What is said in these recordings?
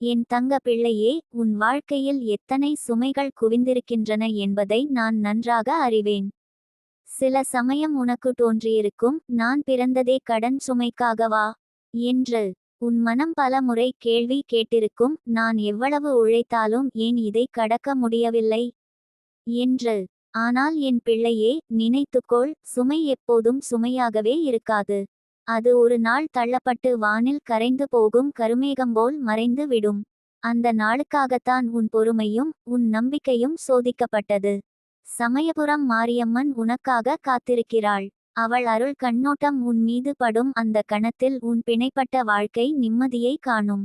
என் தங்க பிள்ளையே உன் வாழ்க்கையில் எத்தனை சுமைகள் குவிந்திருக்கின்றன என்பதை நான் நன்றாக அறிவேன். சில சமயம் உனக்கு தோன்றியிருக்கும் நான் பிறந்ததே கடன் சுமைக்காகவா என்று. உன் மனம் பல முறை கேள்வி கேட்டிருக்கும் நான் எவ்வளவு உழைத்தாலும் ஏன் இதை கடக்க முடியவில்லை? என்று. ஆனால் என் பிள்ளையே நினைத்துக்கொள் சுமை எப்போதும் சுமையாகவே இருக்காது. அது ஒரு நாள் தள்ளப்பட்டு வானில் கரைந்து போகும் கருமேகம்போல் மறைந்து விடும். அந்த நாளுக்காகத்தான் உன் பொறுமையும் உன் நம்பிக்கையும் சோதிக்கப்பட்டது. சமயபுரம் மாரியம்மன் உனக்காக காத்திருக்கிறாள். அவள் அருள் கண்ணோட்டம் உன் மீது படும் அந்த கணத்தில் உன் பிணைப்பட்ட வாழ்க்கை நிம்மதியை காணும்.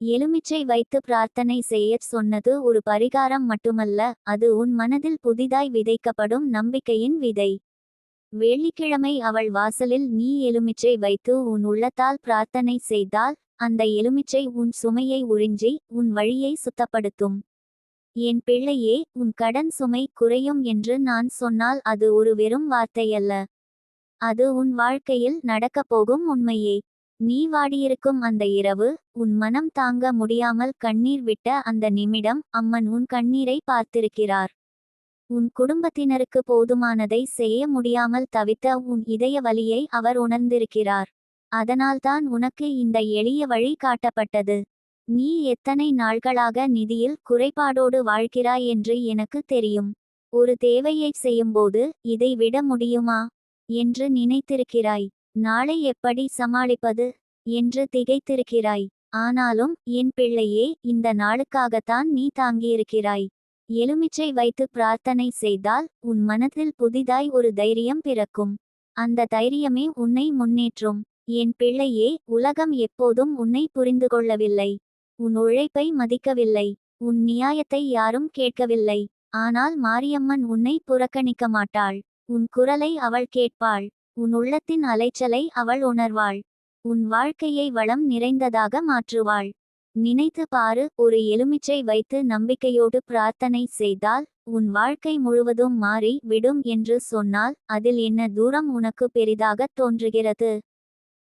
எலுமிச்சை வைத்து பிரார்த்தனை செய்யச் சொன்னது ஒரு பரிகாரம் மட்டுமல்ல அது உன் மனதில் புதிதாய் விதைக்கப்படும் நம்பிக்கையின் விதை. வெள்ளிக்கிழமை அவள் வாசலில் நீ எலுமிச்சை வைத்து உன் உள்ளத்தால் பிரார்த்தனை செய்தால் அந்த எலுமிச்சை உன் சுமையை உறிஞ்சி உன் வழியை சுத்தப்படுத்தும். என் பிள்ளையே உன் கடன் சுமை குறையும் என்று நான் சொன்னால் அது ஒரு வெறும் வார்த்தையல்ல. அது உன் வாழ்க்கையில் நடக்கப் போகும் உண்மையே. நீ வாடியிருக்கும் அந்த இரவு உன் மனம் தாங்க முடியாமல் கண்ணீர் விட்ட அந்த நிமிடம் அம்மன் உன் கண்ணீரை பார்த்திருக்கிறார். உன் குடும்பத்தினருக்கு போதுமானதை செய்ய முடியாமல் தவித்த உன் இதய வலியை அவர் உணர்ந்திருக்கிறார். அதனால்தான் உனக்கு இந்த எளிய வழி காட்டப்பட்டது. நீ எத்தனை நாள்களாக நிதியில் குறைபாடோடு வாழ்கிறாய் என்று எனக்கு தெரியும். ஒரு தேவையை செய்யும்போது இதை விட முடியுமா? என்று நினைத்திருக்கிறாய். நாளை எப்படி சமாளிப்பது? என்று திகைத்திருக்கிறாய். ஆனாலும் என் பிள்ளையே இந்த நாளுக்காகத்தான் நீ தாங்கியிருக்கிறாய். எலுமிச்சை வைத்து பிரார்த்தனை செய்தால் உன் மனதில் புதிதாய் ஒரு தைரியம் பிறக்கும். அந்த தைரியமே உன்னை முன்னேற்றும். என் பிள்ளையே உலகம் எப்போதும் உன்னை புரிந்து கொள்ளவில்லை. உன் உழைப்பை மதிக்கவில்லை. உன் நியாயத்தை யாரும் கேட்கவில்லை. ஆனால் மாரியம்மன் உன்னை புறக்கணிக்க மாட்டாள். உன் குரலை அவள் கேட்பாள். உன் உள்ளத்தின் அலைச்சலை அவள் உணர்வாள். உன் வாழ்க்கையை வளம் நிறைந்ததாக மாற்றுவாள். நினைத்து பாரு ஒரு எலுமிச்சை வைத்து நம்பிக்கையோடு பிரார்த்தனை செய்தால் உன் வாழ்க்கை முழுவதும் மாறி விடும் என்று சொன்னால் அதில் என்ன தூரம் உனக்கு பெரிதாக தோன்றுகிறது?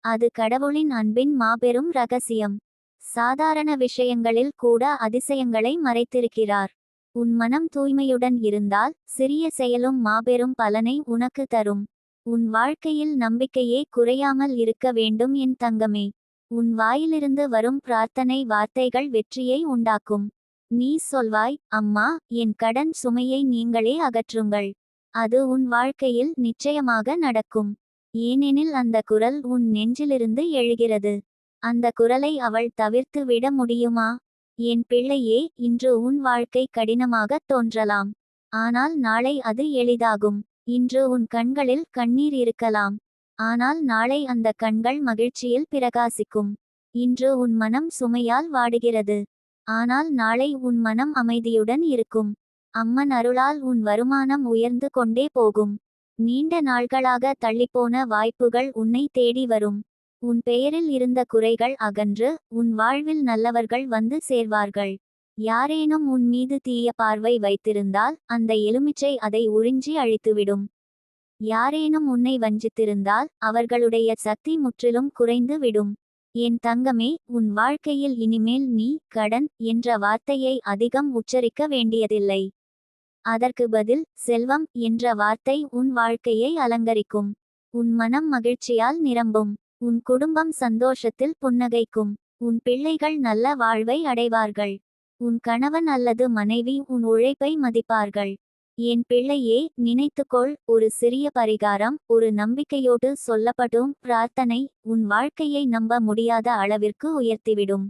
அது கடவுளின் அன்பின் மாபெரும் ரகசியம். சாதாரண விஷயங்களில் கூட அதிசயங்களை மறைத்திருக்கிறார். உன் மனம் தூய்மையுடன் இருந்தால் சிறிய செயலும் மாபெரும் பலனை உனக்கு தரும். உன் வாழ்க்கையில் நம்பிக்கையே குறையாமல் இருக்க வேண்டும் என் தங்கமே. உன் வாயிலிருந்து வரும் பிரார்த்தனை வார்த்தைகள் வெற்றியை உண்டாக்கும். நீ சொல்வாய் அம்மா என் கடன் சுமையை நீங்களே அகற்றுங்கள். அது உன் வாழ்க்கையில் நிச்சயமாக நடக்கும். ஏனெனில் அந்த குரல் உன் நெஞ்சிலிருந்து எழுகிறது. அந்த குரலை அவள் தவிர்த்து விட முடியுமா? என் பிள்ளையே இன்று உன் வாழ்க்கை கடினமாகத் தோன்றலாம். ஆனால் நாளை அது எளிதாகும். இன்று உன் கண்களில் கண்ணீர் இருக்கலாம். ஆனால் நாளை அந்த கண்கள் மகிழ்ச்சியில் பிரகாசிக்கும். இன்று உன் மனம் சுமையால் வாடுகிறது. ஆனால் நாளை உன் மனம் அமைதியுடன் இருக்கும். அம்மன் அருளால் உன் வருமானம் உயர்ந்து கொண்டே போகும். நீண்ட நாள்களாக தள்ளிப்போன வாய்ப்புகள் உன்னை தேடி வரும். உன் பெயரில் இருந்த குறைகள் அகன்று உன் வாழ்வில் நல்லவர்கள் வந்து சேர்வார்கள். யாரேனும் உன் மீது தீய பார்வை வைத்திருந்தால் அந்த எலுமிச்சை அதை உறிஞ்சி அழித்துவிடும். யாரேனும் உன்னை வஞ்சித்திருந்தால் அவர்களுடைய சக்தி முற்றிலும் குறைந்து விடும். என் தங்கமே உன் வாழ்க்கையில் இனிமேல் நீ கடன் என்ற வார்த்தையை அதிகம் உச்சரிக்க வேண்டியதில்லை. அதற்கு பதில் செல்வம் என்ற வார்த்தை உன் வாழ்க்கையை அலங்கரிக்கும். உன் மனம் மகிழ்ச்சியால் நிரம்பும். உன் குடும்பம் சந்தோஷத்தில் புன்னகைக்கும். உன் பிள்ளைகள் நல்ல வாழ்வை அடைவார்கள். உன் கணவன் அல்லது மனைவி உன் உழைப்பை மதிப்பார்கள். என் பிள்ளையே நினைத்துக்கொள் ஒரு சிறிய பரிகாரம் ஒரு நம்பிக்கையோடு சொல்லப்படும் பிரார்த்தனை உன் வாழ்க்கையை நம்ப முடியாத அளவிற்கு உயர்த்திவிடும்.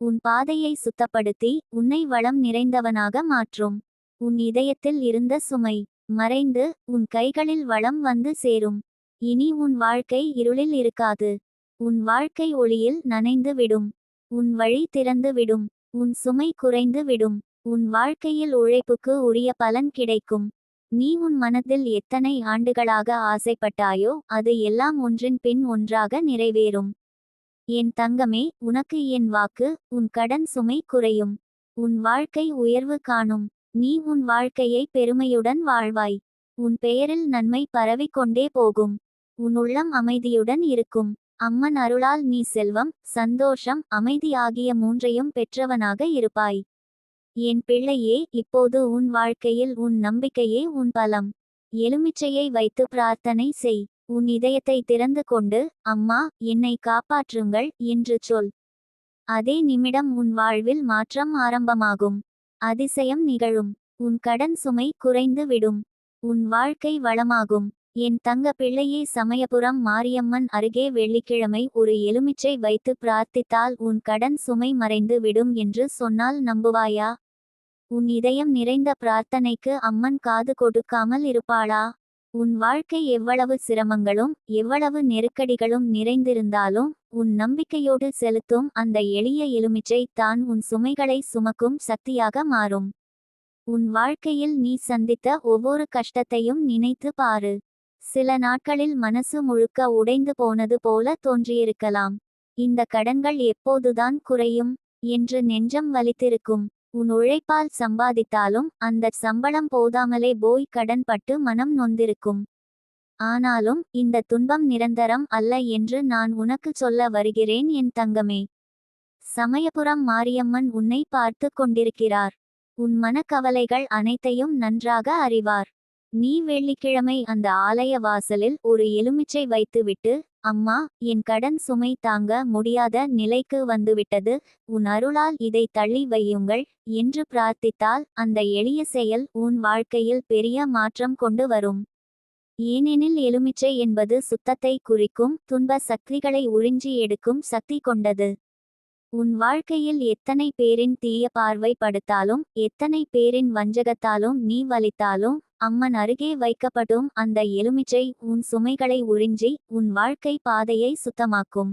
உன் பாதையை சுத்தப்படுத்தி உன்னை வளம் நிறைந்தவனாக மாற்றும். உன் இதயத்தில் இருந்த சுமை மறைந்து உன் கைகளில் வளம் வந்து சேரும். இனி உன் வாழ்க்கை இருளில் இருக்காது. உன் வாழ்க்கை ஒளியில் நனைந்து விடும். உன் வழி திறந்து விடும். உன் சுமை குறைந்து விடும். உன் வாழ்க்கையில் உழைப்புக்கு உரிய பலன் கிடைக்கும். நீ உன் மனதில் எத்தனை ஆண்டுகளாக ஆசைப்பட்டாயோ அது எல்லாம் ஒன்றின் பின் ஒன்றாக நிறைவேறும். என் தங்கமே உனக்கு என் வாக்கு உன் கடன் சுமை குறையும். உன் வாழ்க்கை உயர்வு காணும். நீ உன் வாழ்க்கையை பெருமையுடன் வாழ்வாய். உன் பெயரில் நன்மை பரவிக்கொண்டே போகும். உன் உள்ளம் அமைதியுடன் இருக்கும். அம்மன் அருளால் நீ செல்வம் சந்தோஷம் அமைதி ஆகிய மூன்றையும் பெற்றவனாக இருப்பாய். என் பிள்ளையே இப்போது உன் வாழ்க்கையில் உன் நம்பிக்கையே உன் பலம். எலுமிச்சையை வைத்து பிரார்த்தனை செய். உன் இதயத்தை திறந்து கொண்டு அம்மா என்னை காப்பாற்றுங்கள் என்று சொல். அதே நிமிடம் உன் வாழ்வில் மாற்றம் ஆரம்பமாகும். அதிசயம் நிகழும். உன் கடன் சுமை குறைந்து விடும். உன் வாழ்க்கை வளமாகும். என் தங்க பிள்ளையே சமயபுரம் மாரியம்மன் அருகே வெள்ளிக்கிழமை ஒரு எலுமிச்சை வைத்து பிரார்த்தித்தால் உன் கடன் சுமை மறைந்து விடும் என்று சொன்னால் நம்புவாயா? உன் இதயம் நிறைந்த பிரார்த்தனைக்கு அம்மன் காது கொடுக்காமல் இருப்பாளா? உன் வாழ்க்கை எவ்வளவு சிரமங்களும் எவ்வளவு நெருக்கடிகளும் நிறைந்திருந்தாலும் உன் நம்பிக்கையோடு செலுத்தும் அந்த எளிய எலுமிச்சை தான் உன் சுமைகளை சுமக்கும் சக்தியாக மாறும். உன் வாழ்க்கையில் நீ சந்தித்த ஒவ்வொரு கஷ்டத்தையும் நினைத்து பாரு. சில நாட்களில் மனசு முழுக்க உடைந்து போனது போல தோன்றியிருக்கலாம். இந்த கடன்கள் எப்போதுதான் குறையும்? என்று நெஞ்சம் வலித்திருக்கும். உன் உழைப்பால் சம்பாதித்தாலும் அந்த சம்பளம் போதாமலே போய் கடன் பட்டு மனம் நொந்திருக்கும். ஆனாலும் இந்த துன்பம் நிரந்தரம் அல்ல என்று நான் உனக்கு சொல்ல வருகிறேன் என் தங்கமே. சமயபுரம் மாரியம்மன் உன்னை பார்த்து கொண்டிருக்கிறார். உன் மனக்கவலைகள் அனைத்தையும் நன்றாக அறிவார். நீ வெள்ளிக்கிழமை அந்த ஆலய வாசலில் ஒரு எலுமிச்சை வைத்துவிட்டு அம்மா என் கடன் சுமை தாங்க முடியாத நிலைக்கு வந்துவிட்டது. உன் அருளால் இதை தள்ளி வையுங்கள். என்று பிரார்த்தித்தால் அந்த எளிய செயல் உன் வாழ்க்கையில் பெரிய மாற்றம் கொண்டு வரும். ஏனெனில் எலுமிச்சை என்பது சுத்தத்தை குறிக்கும் துன்ப சக்திகளை உறிஞ்சி எடுக்கும் சக்தி கொண்டது. உன் வாழ்க்கையில் எத்தனை பேரின் தீய பார்வை படுத்தாலும் எத்தனை பேரின் வஞ்சகத்தாலும் நீ வலித்தாலும் அம்மன் அருகே வைக்கப்படும் அந்த எலுமிச்சை உன் சுமைகளை உறிஞ்சி உன் வாழ்க்கை பாதையை சுத்தமாக்கும்.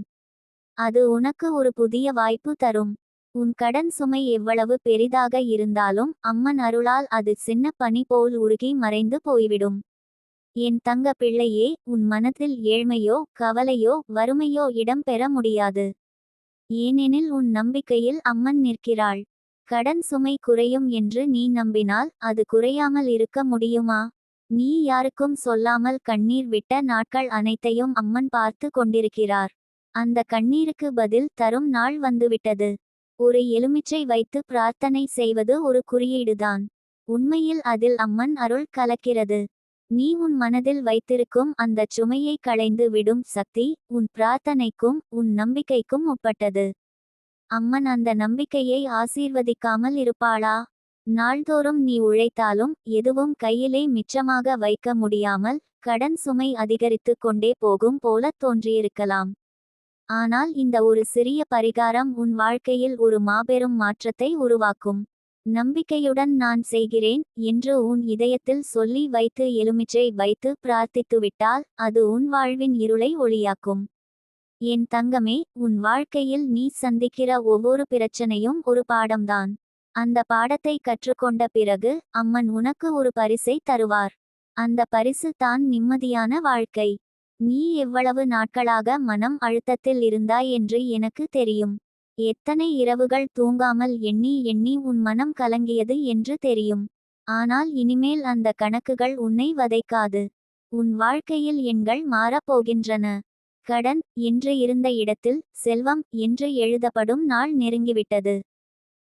அது உனக்கு ஒரு புதிய வாய்ப்பு தரும். உன் கடன் சுமை எவ்வளவு பெரிதாக இருந்தாலும் அம்மன் அருளால் அது சின்ன பனி போல் உருகி மறைந்து போய்விடும். என் தங்க பிள்ளையே உன் மனத்தில் ஏழ்மையோ கவலையோ வறுமையோ இடம் பெற முடியாது. ஏனெனில் உன் நம்பிக்கையில் அம்மன் நிற்கிறாள். கடன் சுமை குறையும் என்று நீ நம்பினால் அது குறையாமல் இருக்க முடியுமா? நீ யாருக்கும் சொல்லாமல் கண்ணீர் விட்ட நாட்கள் அனைத்தையும் அம்மன் பார்த்து கொண்டிருக்கிறார். அந்த கண்ணீருக்கு பதில் தரும் நாள் வந்துவிட்டது. ஒரு எலுமிச்சை வைத்து பிரார்த்தனை செய்வது ஒரு குறியீடுதான். உண்மையில் அதில் அம்மன் அருள் கலக்கிறது. நீ உன் மனதில் வைத்திருக்கும் அந்த சுமையை களைந்து விடும் சக்தி உன் பிரார்த்தனைக்கும் உன் நம்பிக்கைக்கும் உட்பட்டது. அம்மன் அந்த நம்பிக்கையை ஆசீர்வதிக்காமல் இருப்பாளா? நாள்தோறும் நீ உழைத்தாலும் எதுவும் கையிலே மிச்சமாக வைக்க முடியாமல் கடன் சுமை அதிகரித்து கொண்டே போகும் போல தோன்றியிருக்கலாம். ஆனால் இந்த ஒரு சிறிய பரிகாரம் உன் வாழ்க்கையில் ஒரு மாபெரும் மாற்றத்தை உருவாக்கும். நம்பிக்கையுடன் நான் செய்கிறேன் என்று உன் இதயத்தில் சொல்லி வைத்து எலுமிச்சை வைத்து பிரார்த்தித்துவிட்டால் அது உன் வாழ்வின் இருளை ஒளியாக்கும். என் தங்கமே உன் வாழ்க்கையில் நீ சந்திக்கிற ஒவ்வொரு பிரச்சனையும் ஒரு பாடம்தான். அந்த பாடத்தை கற்றுக்கொண்ட பிறகு அம்மன் உனக்கு ஒரு பரிசை தருவார். அந்த பரிசு தான் நிம்மதியான வாழ்க்கை. நீ எவ்வளவு நாட்களாக மனம் அழுத்தத்தில் இருந்தாய் என்று எனக்கு தெரியும். எத்தனை இரவுகள் தூங்காமல் எண்ணி எண்ணி உன் மனம் கலங்கியது என்று தெரியும். ஆனால் இனிமேல் அந்த கணக்குகள் உன்னை வதைக்காது. உன் வாழ்க்கையில் எண்கள் மாறப்போகின்றன. கடன் என்று இருந்த இடத்தில் செல்வம் என்று எழுதப்படும் நாள் நெருங்கிவிட்டது.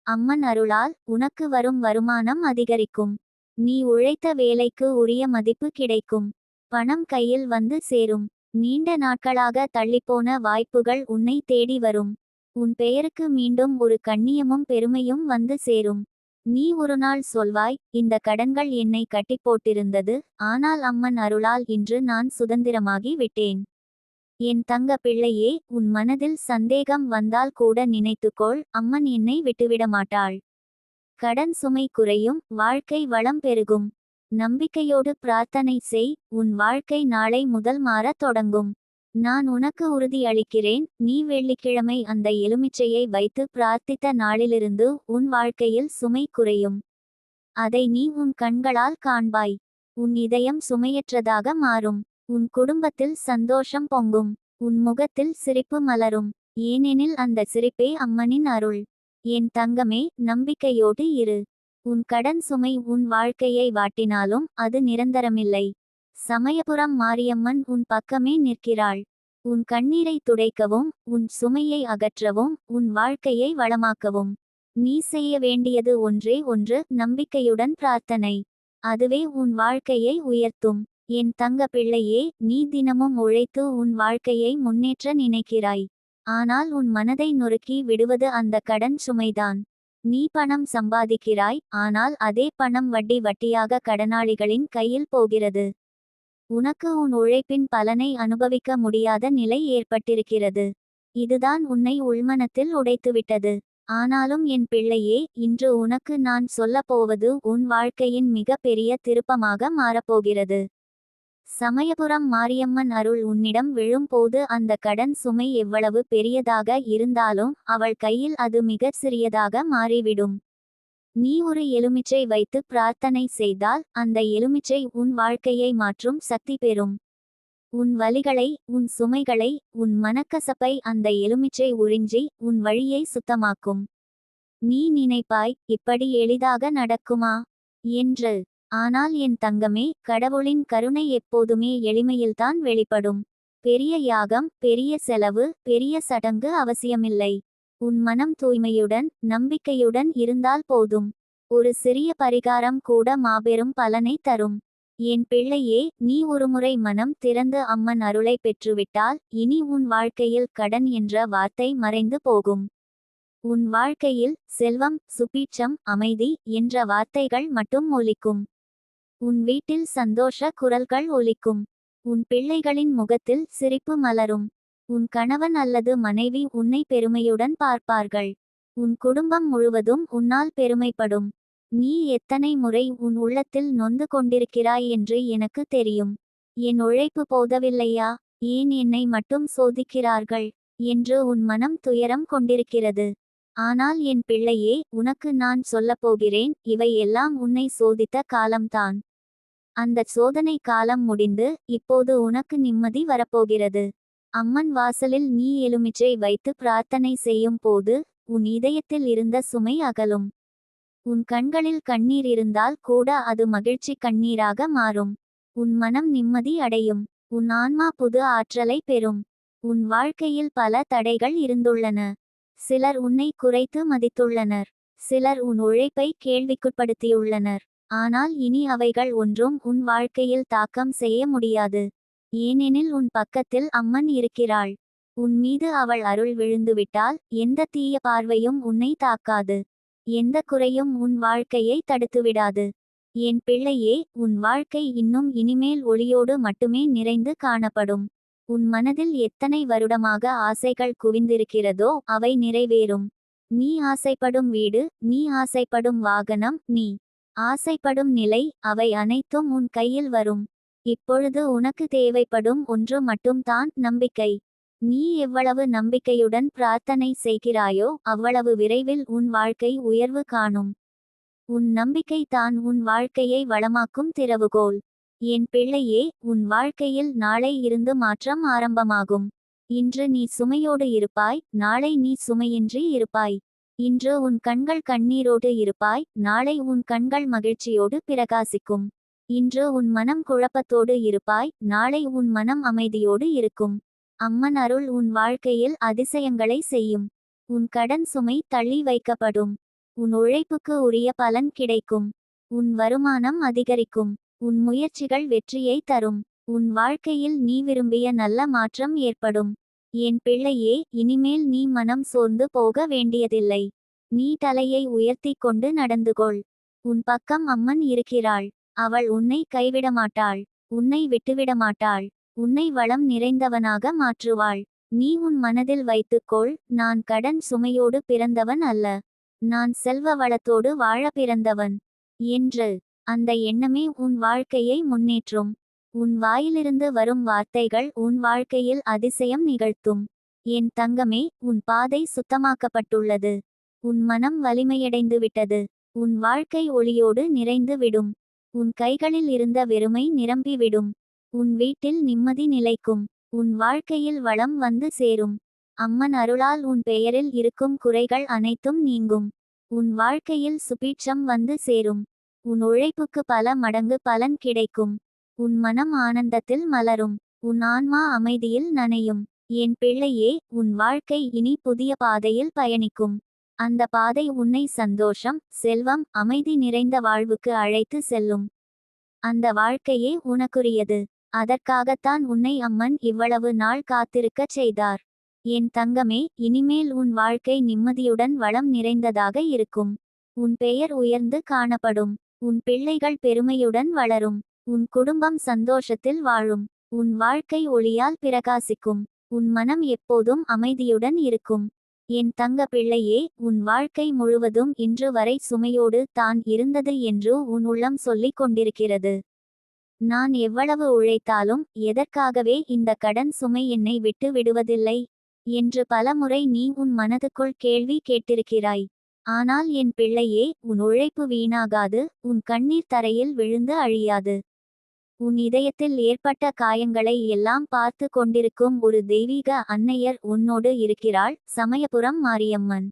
அம்மன் அருளால் உனக்கு வரும் வருமானம் அதிகரிக்கும். நீ உழைத்த வேலைக்கு உரிய மதிப்பு கிடைக்கும். பணம் கையில் வந்து சேரும். நீண்ட நாட்களாக தள்ளிப்போன வாய்ப்புகள் உன்னை தேடி வரும். உன் பெயருக்கு மீண்டும் ஒரு கண்ணியமும் பெருமையும் வந்து சேரும். நீ ஒரு நாள் சொல்வாய் இந்த கடன்கள் என்னை கட்டி போட்டிருந்தது ஆனால் அம்மன் அருளால் இன்று நான் சுதந்திரமாகி விட்டேன். என் தங்க பிள்ளையே உன் மனதில் சந்தேகம் வந்தால் கூட நினைத்துக்கொள் அம்மன் என்னை விட்டுவிட மாட்டாள். கடன் சுமை குறையும் வாழ்க்கை வளம் பெருகும். நம்பிக்கையோடு பிரார்த்தனை செய் உன் வாழ்க்கை நாளை முதல் மாறத் தொடங்கும். நான் உனக்கு உறுதி அளிக்கிறேன். நீ வெள்ளிக்கிழமை அந்த எலுமிச்சையை வைத்து பிரார்த்தித்த நாளிலிருந்து உன் வாழ்க்கையில் சுமை குறையும். அதை நீ உன் கண்களால் காண்பாய். உன் இதயம் சுமையற்றதாக மாறும். உன் குடும்பத்தில் சந்தோஷம் பொங்கும். உன் முகத்தில் சிரிப்பு மலரும். ஏனெனில் அந்த சிரிப்பே அம்மனின் அருள். என் தங்கமே நம்பிக்கையோடு இரு. உன் கடன் சுமை உன் வாழ்க்கையை வாட்டினாலும் அது நிரந்தரமில்லை. சமயபுரம் மாரியம்மன் உன் பக்கமே நிற்கிறாள். உன் கண்ணீரை துடைக்கவும் உன் சுமையை அகற்றவும் உன் வாழ்க்கையை வளமாக்கவும். நீ செய்ய வேண்டியது ஒன்றே ஒன்று நம்பிக்கையுடன் பிரார்த்தனை. அதுவே உன் வாழ்க்கையை உயர்த்தும். என் தங்க பிள்ளையே நீ தினமும் உழைத்து உன் வாழ்க்கையை முன்னேற்ற நினைக்கிறாய். ஆனால் உன் மனதை நொறுக்கி விடுவது அந்த கடன் சுமைதான். நீ பணம் சம்பாதிக்கிறாய் ஆனால் அதே பணம் வட்டி வட்டியாக கடனாளிகளின் கையில் போகிறது. உனக்கு உன் உழைப்பின் பலனை அனுபவிக்க முடியாத நிலை ஏற்பட்டிருக்கிறது. இதுதான் உன்னை உள்மனத்தில் உடைத்துவிட்டது. ஆனாலும் என் பிள்ளையே இன்று உனக்கு நான் சொல்லப் போவது உன் வாழ்க்கையின் மிக பெரிய திருப்பமாக மாறப்போகிறது. சமயபுரம் மாரியம்மன் அருள் உன்னிடம் விழும்போது அந்த கடன் சுமை எவ்வளவு பெரியதாக இருந்தாலும் அவள் கையில் அது மிகச் சிறியதாக மாறிவிடும். நீ ஒரு எலுமிச்சை வைத்து பிரார்த்தனை செய்தால் அந்த எலுமிச்சை உன் வாழ்க்கையை மாற்றும் சக்தி பெறும். உன் வலிகளை உன் சுமைகளை உன் மனக்கசப்பை அந்த எலுமிச்சை உறிஞ்சி உன் வழியை சுத்தமாக்கும். நீ நினைப்பாய் இப்படி எளிதாக நடக்குமா? என்று. ஆனால் என் தங்கமே கடவுளின் கருணை எப்போதுமே எளிமையில்தான் வெளிப்படும். பெரிய யாகம் பெரிய செலவு பெரிய சடங்கு அவசியமில்லை. உன் மனம் தூய்மையுடன் நம்பிக்கையுடன் இருந்தால் போதும். ஒரு சிறிய பரிகாரம் கூட மாபெரும் பலனை தரும். என் பிள்ளையே நீ ஒருமுறை மனம் திறந்து அம்மன் அருளை பெற்றுவிட்டால் இனி உன் வாழ்க்கையில் கடன் என்ற வார்த்தை மறைந்து போகும். உன் வாழ்க்கையில் செல்வம் சுபீட்சம் அமைதி என்ற வார்த்தைகள் மட்டும் ஒலிக்கும். உன் வீட்டில் சந்தோஷ குரல்கள் ஒலிக்கும். உன் பிள்ளைகளின் முகத்தில் சிரிப்பு மலரும். உன் கணவன் அல்லது மனைவி உன்னை பெருமையுடன் பார்ப்பார்கள். உன் குடும்பம் முழுவதும் உன்னால் பெருமைப்படும். நீ எத்தனை முறை உன் உள்ளத்தில் நொந்து கொண்டிருக்கிறாய் என்று எனக்கு தெரியும். என் உழைப்பு போதவில்லையா? ஏன் என்னை மட்டும் சோதிக்கிறார்கள்? என்று உன் மனம் துயரம் கொண்டிருக்கிறது. ஆனால் என் பிள்ளையே உனக்கு நான் சொல்லப்போகிறேன் இவை எல்லாம் உன்னை சோதித்த காலம்தான். அந்த சோதனை காலம் முடிந்து இப்போது உனக்கு நிம்மதி வரப்போகிறது. அம்மன் வாசலில் நீ எலுமிச்சை வைத்து பிரார்த்தனை செய்யும் போது உன் இதயத்தில் இருந்த சுமை அகலும். உன் கண்களில் கண்ணீர் இருந்தால் கூட அது மகிழ்ச்சி கண்ணீராக மாறும். உன் மனம் நிம்மதி அடையும். உன் ஆன்மா புது ஆற்றலை பெறும். உன் வாழ்க்கையில் பல தடைகள் இருந்துள்ளன. சிலர் உன்னை குறைத்து மதித்துள்ளனர். சிலர் உன் உழைப்பை கேள்விக்குட்படுத்தியுள்ளனர். ஆனால் இனி அவைகள் ஒன்றும் உன் வாழ்க்கையில் தாக்கம் செய்ய முடியாது. ஏனெனில் உன் பக்கத்தில் அம்மன் இருக்கிறாள். உன் மீது அவள் அருள் விழுந்துவிட்டால் எந்த தீய பார்வையும் உன்னை தாக்காது. எந்த குறையும் உன் வாழ்க்கையை தடுத்துவிடாது. என் பிள்ளையே உன் வாழ்க்கை இன்னும் இனிமேல் ஒளியோடு மட்டுமே நிறைந்து காணப்படும். உன் மனதில் எத்தனை வருடமாக ஆசைகள் குவிந்திருக்கிறதோ அவை நிறைவேறும். நீ ஆசைப்படும் வீடு நீ ஆசைப்படும் வாகனம் நீ ஆசைப்படும் நிலை அவை அனைத்தும் உன் கையில் வரும். இப்பொழுது உனக்கு தேவைப்படும் ஒன்று மட்டும்தான் நம்பிக்கை. நீ எவ்வளவு நம்பிக்கையுடன் பிரார்த்தனை செய்கிறாயோ அவ்வளவு விரைவில் உன் வாழ்க்கை உயர்வு காணும். உன் நம்பிக்கை தான் உன் வாழ்க்கையை வளமாக்கும் திறவுகோல். என் பிள்ளையே உன் வாழ்க்கையில் நாளை இருந்து மாற்றம் ஆரம்பமாகும். இன்று நீ சுமையோடு இருப்பாய் நாளை நீ சுமையின்றி இருப்பாய். இன்று உன் கண்கள் கண்ணீரோடு இருப்பாய் நாளை உன் கண்கள் மகிழ்ச்சியோடு பிரகாசிக்கும். இன்று உன் மனம் குழப்பத்தோடு இருப்பாய் நாளை உன் மனம் அமைதியோடு இருக்கும். அம்மன் அருள் உன் வாழ்க்கையில் அதிசயங்களை செய்யும். உன் கடன் சுமை தள்ளி வைக்கப்படும். உன் உழைப்புக்கு உரிய பலன் கிடைக்கும். உன் வருமானம் அதிகரிக்கும். உன் முயற்சிகள் வெற்றியை தரும். உன் வாழ்க்கையில் நீ விரும்பிய நல்ல மாற்றம் ஏற்படும். என் பிள்ளையே இனிமேல் நீ மனம் சோர்ந்து போக வேண்டியதில்லை. நீ தலையை உயர்த்தி கொண்டு நடந்துகொள் உன் பக்கம் அம்மன் இருக்கிறாள். அவள் உன்னை கைவிடமாட்டாள் உன்னை விட்டுவிடமாட்டாள் உன்னை வளம் நிறைந்தவனாக மாற்றுவாள். நீ உன் மனதில் வைத்துக்கொள் நான் கடன் சுமையோடு பிறந்தவன் அல்ல. நான் செல்வ வளத்தோடு வாழ பிறந்தவன். என்று அந்த எண்ணமே உன் வாழ்க்கையை முன்னேற்றும். உன் வாயிலிருந்து வரும் வார்த்தைகள் உன் வாழ்க்கையில் அதிசயம் நிகழ்த்தும். என் தங்கமே உன் பாதை சுத்தமாக்கப்பட்டுள்ளது. உன் மனம் வலிமையடைந்து விட்டது உன் வாழ்க்கை ஒளியோடு நிறைந்து விடும் உன் கைகளில் இருந்த வெறுமை நிரம்பிவிடும். உன் வீட்டில் நிம்மதி நிலைக்கும். உன் வாழ்க்கையில் வளம் வந்து சேரும். அம்மன் அருளால் உன் பெயரில் இருக்கும் குறைகள் அனைத்தும் நீங்கும். உன் வாழ்க்கையில் சுபீட்சம் வந்து சேரும். உன் உழைப்புக்கு பல மடங்கு பலன் கிடைக்கும். உன் மனம் ஆனந்தத்தில் மலரும். உன் ஆன்மா அமைதியில் நனையும். என் பிள்ளையே உன் வாழ்க்கை இனி புதிய பாதையில் பயணிக்கும். அந்த பாதை உன்னை சந்தோஷம் செல்வம் அமைதி நிறைந்த வாழ்வுக்கு அழைத்து செல்லும். அந்த வாழ்க்கையே உனக்குரியது. அதற்காகத்தான் உன்னை அம்மன் இவ்வளவு நாள் காத்திருக்கச் செய்தார். என் தங்கமே இனிமேல் உன் வாழ்க்கை நிம்மதியுடன் வளம் நிறைந்ததாக இருக்கும். உன் பெயர் உயர்ந்து காணப்படும். உன் பிள்ளைகள் பெருமையுடன் வளரும். உன் குடும்பம் சந்தோஷத்தில் வாழும். உன் வாழ்க்கை ஒளியால் பிரகாசிக்கும். உன் மனம் எப்போதும் அமைதியுடன் இருக்கும். என் தங்க பிள்ளையே உன் வாழ்க்கை முழுவதும் இன்று வரை சுமையோடு தான் இருந்தது என்று உன் உள்ளம் சொல்லிக் கொண்டிருக்கிறது. நான் எவ்வளவு உழைத்தாலும் எதற்காகவே இந்த கடன் சுமை என்னை விட்டு விடுவதில்லை என்று பலமுறை நீ உன் மனதுக்குள் கேள்வி கேட்டிருக்கிறாய். ஆனால் என் பிள்ளையே உன் உழைப்பு வீணாகாது உன் கண்ணீர் தரையில் விழுந்து அழியாது. உன் இதயத்தில் ஏற்பட்ட காயங்களை எல்லாம் பார்த்து கொண்டிருக்கும் ஒரு தெய்வீக அன்னையர் உன்னோடு இருக்கிறாள் சமயபுரம் மாரியம்மன்.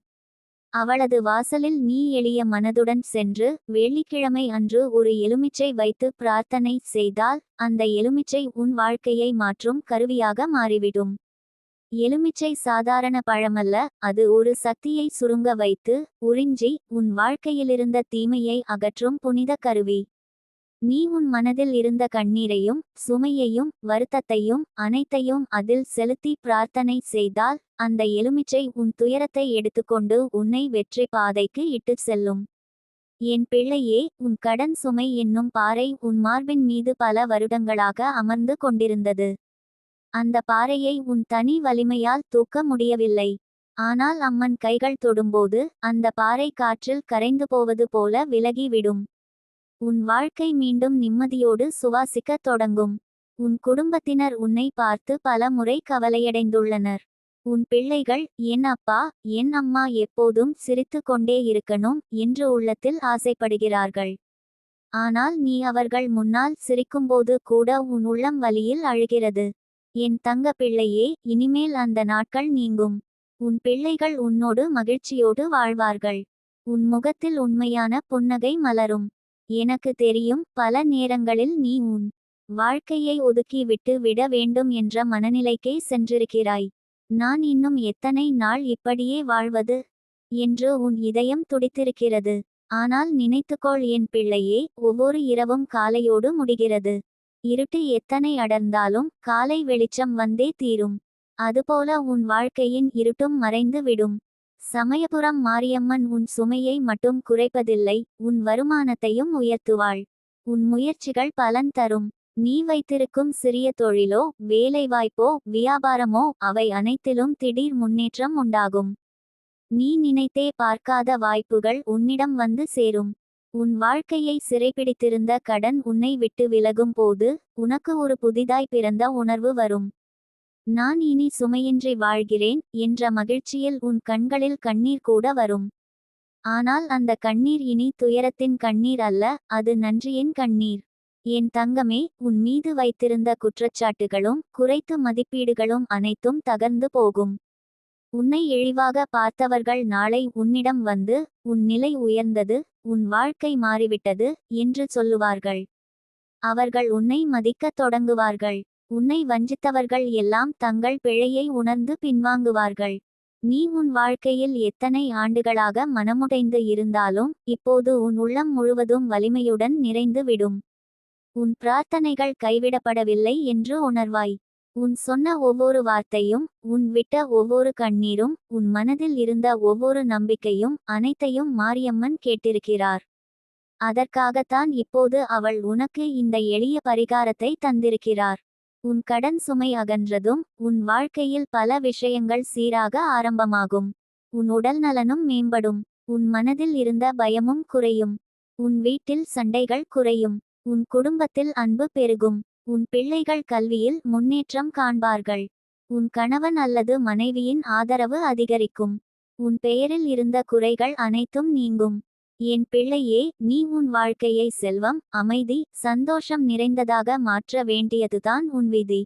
அவளது வாசலில் நீ எளிய மனதுடன் சென்று வெள்ளிக்கிழமை அன்று ஒரு எலுமிச்சை வைத்து பிரார்த்தனை செய்தால் அந்த எலுமிச்சை உன் வாழ்க்கையை மாற்றும் கருவியாக மாறிவிடும். எலுமிச்சை சாதாரண பழமல்ல அது ஒரு சக்தியை சுருங்க வைத்து உறிஞ்சி உன் வாழ்க்கையிலிருந்த தீமையை அகற்றும் புனித கருவி. நீ உன் மனதில் இருந்த கண்ணீரையும் சுமையையும் வருத்தத்தையும் அனைத்தையும் அதில் செலுத்தி பிரார்த்தனை செய்தால் அந்த எலுமிச்சை உன் துயரத்தை எடுத்துக்கொண்டு உன்னை வெற்றி பாதைக்கு இட்டுச் செல்லும். என் பிள்ளையே உன் கடன் சுமை என்னும் பாறை உன் மார்பின் மீது பல வருடங்களாக அமர்ந்து கொண்டிருந்தது. அந்த பாறையை உன் தனி வலிமையால் தூக்க முடியவில்லை. ஆனால் அம்மன் கைகள் தொடும்போது அந்த பாறை காற்றில் கரைந்து போவது போல விலகிவிடும். உன் வாழ்க்கை மீண்டும் நிம்மதியோடு சுவாசிக்கத் தொடங்கும். உன் குடும்பத்தினர் உன்னை பார்த்து பல முறை கவலையடைந்துள்ளனர். உன் பிள்ளைகள் என் அப்பா என் அம்மா எப்போதும் சிரித்து கொண்டே இருக்கணும் என்று உள்ளத்தில் ஆசைப்படுகிறார்கள். ஆனால் நீ அவர்கள் முன்னால் சிரிக்கும்போது கூட உன் உள்ளம் வலியில் அழுகிறது. என் தங்க பிள்ளையே இனிமேல் அந்த நாட்கள் நீங்கும். உன் பிள்ளைகள் உன்னோடு மகிழ்ச்சியோடு வாழ்வார்கள். உன் முகத்தில் உண்மையான புன்னகை மலரும். எனக்கு தெரியும் பல நேரங்களில் நீ உன் வாழ்க்கையை ஒதுக்கிவிட்டு விட வேண்டும் என்ற மனநிலைக்கே சென்றிருக்கிறாய். நான் இன்னும் எத்தனை நாள் இப்படியே வாழ்வது? என்று உன் இதயம் துடித்திருக்கிறது. ஆனால் நினைத்துக்கொள் என் பிள்ளையே ஒவ்வொரு இரவும் காலையோடு முடிகிறது. இருட்டு எத்தனை அடர்ந்தாலும் காலை வெளிச்சம் வந்தே தீரும். அதுபோல உன் வாழ்க்கையின் இருட்டும் மறைந்து விடும். சமயபுரம் மாரியம்மன் உன் சுமையை மட்டும் குறைப்பதில்லை உன் வருமானத்தையும் உயர்த்துவாள். உன் முயற்சிகள் பலன் தரும். நீ வைத்திருக்கும் சிறிய தொழிலோ வேலைவாய்ப்போ வியாபாரமோ அவை அனைத்திலும் திடீர் முன்னேற்றம் உண்டாகும். நீ நினைத்தே பார்க்காத வாய்ப்புகள் உன்னிடம் வந்து சேரும். உன் வாழ்க்கையை சிறைப்பிடித்திருந்த கடன் உன்னை விட்டு விலகும் போது உனக்கு ஒரு புதிதாய் பிறந்த உணர்வு வரும். நான் இனி சுமையின்றி வாழ்கிறேன் என்ற மகிழ்ச்சியில் உன் கண்களில் கண்ணீர் கூட வரும். ஆனால் அந்த கண்ணீர் இனி துயரத்தின் கண்ணீர் அல்ல அது நன்றியின் கண்ணீர். என் தங்கமே உன் மீது வைத்திருந்த குற்றச்சாட்டுகளும் குறைத்து மதிப்பீடுகளும் அனைத்தும் தகர்ந்து போகும். உன்னை இழிவாக பார்த்தவர்கள் நாளை உன்னிடம் வந்து உன் நிலை உயர்ந்தது உன் வாழ்க்கை மாறிவிட்டது என்று சொல்லுவார்கள். அவர்கள் உன்னை மதிக்கத் தொடங்குவார்கள். உன்னை வஞ்சித்தவர்கள் எல்லாம் தங்கள் பிழையை உணர்ந்து பின்வாங்குவார்கள். நீ உன் வாழ்க்கையில் எத்தனை ஆண்டுகளாக மனமுடைந்து இருந்தாலும் இப்போது உன் உள்ளம் முழுவதும் வலிமையுடன் நிறைந்து விடும். உன் பிரார்த்தனைகள் கைவிடப்படவில்லை என்று உணர்வாய். உன் சொன்ன ஒவ்வொரு வார்த்தையும் உன் விட்ட ஒவ்வொரு கண்ணீரும் உன் மனதில் இருந்த ஒவ்வொரு நம்பிக்கையும் அனைத்தையும் மாரியம்மன் கேட்டிருக்கிறார். அதற்காகத்தான் இப்போது அவள் உனக்கு இந்த எளிய பரிகாரத்தை தந்திருக்கிறார். உன் கடன் சுமை அகன்றதும் உன் வாழ்க்கையில் பல விஷயங்கள் சீராக ஆரம்பமாகும். உன் உடல் நலனும் மேம்படும். உன் மனதில் இருந்த பயமும் குறையும். உன் வீட்டில் சண்டைகள் குறையும். உன் குடும்பத்தில் அன்பு பெருகும். உன் பிள்ளைகள் கல்வியில் முன்னேற்றம் காண்பார்கள். உன் கணவன் அல்லது மனைவியின் ஆதரவு அதிகரிக்கும். உன் பெயரில் இருந்த குறைகள் அனைத்தும் நீங்கும். என் பிள்ளையே நீ உன் வாழ்க்கையை செல்வம் அமைதி சந்தோஷம் நிறைந்ததாக மாற்ற வேண்டியதுதான் உன் விதி.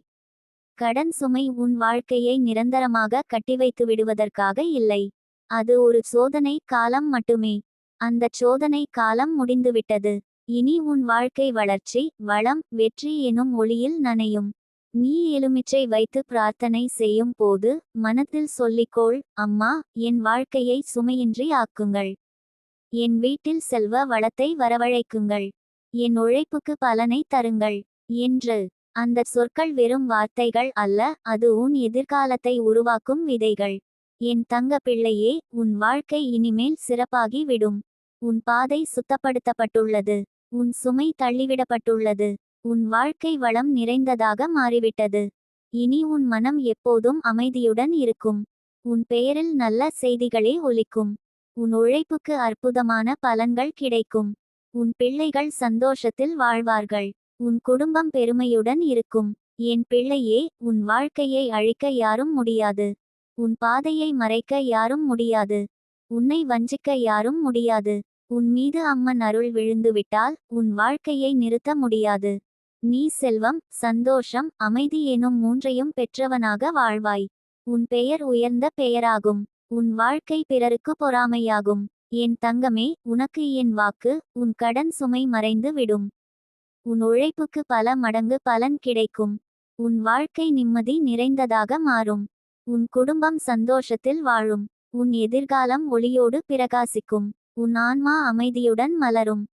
கடன் சுமை உன் வாழ்க்கையை நிரந்தரமாக கட்டிவைத்து விடுவதற்காக இல்லை. அது ஒரு சோதனை காலம் மட்டுமே. அந்த சோதனை காலம் முடிந்துவிட்டது. இனி உன் வாழ்க்கை வளர்ச்சி வளம் வெற்றி எனும் ஒளியில் நனையும். நீ எலுமிச்சை வைத்து பிரார்த்தனை செய்யும் போது மனத்தில் சொல்லிக்கோள் அம்மா என் வாழ்க்கையை சுமையின்றி ஆக்குங்கள். என் வீட்டில் செல்வ வளத்தை வரவழைக்குங்கள். என் உழைப்புக்கு பலனை தருங்கள். என்று அந்த சொற்கள் வெறும் வார்த்தைகள் அல்ல அது உன் எதிர்காலத்தை உருவாக்கும் விதைகள். என் தங்க பிள்ளையே உன் வாழ்க்கை இனிமேல் சிறப்பாகி விடும். உன் பாதை சுத்தப்படுத்தப்பட்டுள்ளது. உன் சுமை தள்ளிவிடப்பட்டுள்ளது. உன் வாழ்க்கை வளம் நிறைந்ததாக மாறிவிட்டது. இனி உன் மனம் எப்போதும் அமைதியுடன் இருக்கும். உன் பெயரில் நல்ல செய்திகளே ஒலிக்கும். உன் உழைப்புக்கு அற்புதமான பலன்கள் கிடைக்கும். உன் பிள்ளைகள் சந்தோஷத்தில் வாழ்வார்கள். உன் குடும்பம் பெருமையுடன் இருக்கும். என் பிள்ளையே உன் வாழ்க்கையை அழிக்க யாரும் முடியாது. உன் பாதையை மறைக்க யாரும் முடியாது. உன்னை வஞ்சிக்க யாரும் முடியாது. உன் மீது அம்மன் அருள் விழுந்துவிட்டால் உன் வாழ்க்கையை நிறுத்த முடியாது. நீ செல்வம் சந்தோஷம் அமைதி எனும் மூன்றையும் பெற்றவனாக வாழ்வாய். உன் பெயர் உயர்ந்த பெயராகும். உன் வாழ்க்கை பிறருக்கு பொறாமையாகும். என் தங்கமே உனக்கு என் வாக்கு உன் கடன் சுமை மறைந்து விடும். உன் உழைப்புக்கு பல மடங்கு பலன் கிடைக்கும். உன் வாழ்க்கை நிம்மதி நிறைந்ததாக மாறும். உன் குடும்பம் சந்தோஷத்தில் வாழும். உன் எதிர்காலம் ஒளியோடு பிரகாசிக்கும். உன் ஆன்மா அமைதியுடன் மலரும்.